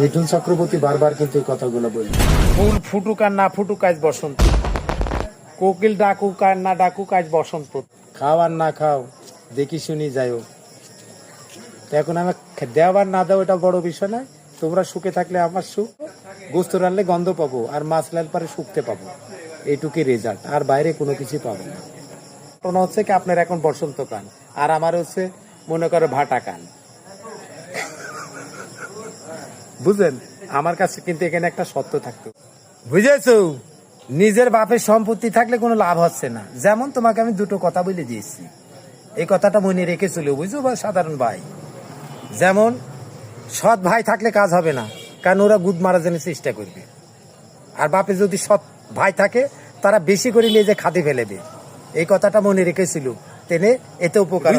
মিঠুন চক্রবর্তী বারবার কিন্তু এই কথাগুলো বলি ফুল ফুটুক আর না ফুটুক আজ বসন্ত। কোকিল ডাকুক আর না ডাকুক আজ বসন্ত। খাও আর না খাও দেখি শুনি যাই এখন আমি দেওয়া আর না দেওয়া এটা বড় বিষয় নয় তোমরা সুখে থাকলে আমার সুখ গোস্ত রানলে গন্ধ পাবো আর মাছ লাল পারে শুকতে পাবো। এইটুকুই রেজাল্ট আর বাইরে কোনো কিছু পাবো না। ঘটনা হচ্ছে কি আপনার এখন বসন্ত কান আর আমার হচ্ছে মনে করো ভাটা কান বুঝলেন? আমার কাছে কিন্তু এখানে একটা সত্য থাকতো। বুঝেছ? নিজের বাপের সম্পত্তি থাকলে কোনো লাভ হচ্ছে না। যেমন তোমাকে আমি দুটো কথা বলে দিয়েছি। এই কথাটা মনে রেখে চলো বুঝছ বা সাধারণ ভাই? যেমন সৎ ভাই থাকলে কাজ হবে না কারণ ওরা গুদ মারা জন্য চেষ্টা করবে। আর বাপে যদি সৎ ভাই থাকে তারা বেশি করে নিয়ে যে খাদে ফেলেবে। এই কথাটা মনে রেখেছিল তেনে এতে উপকার।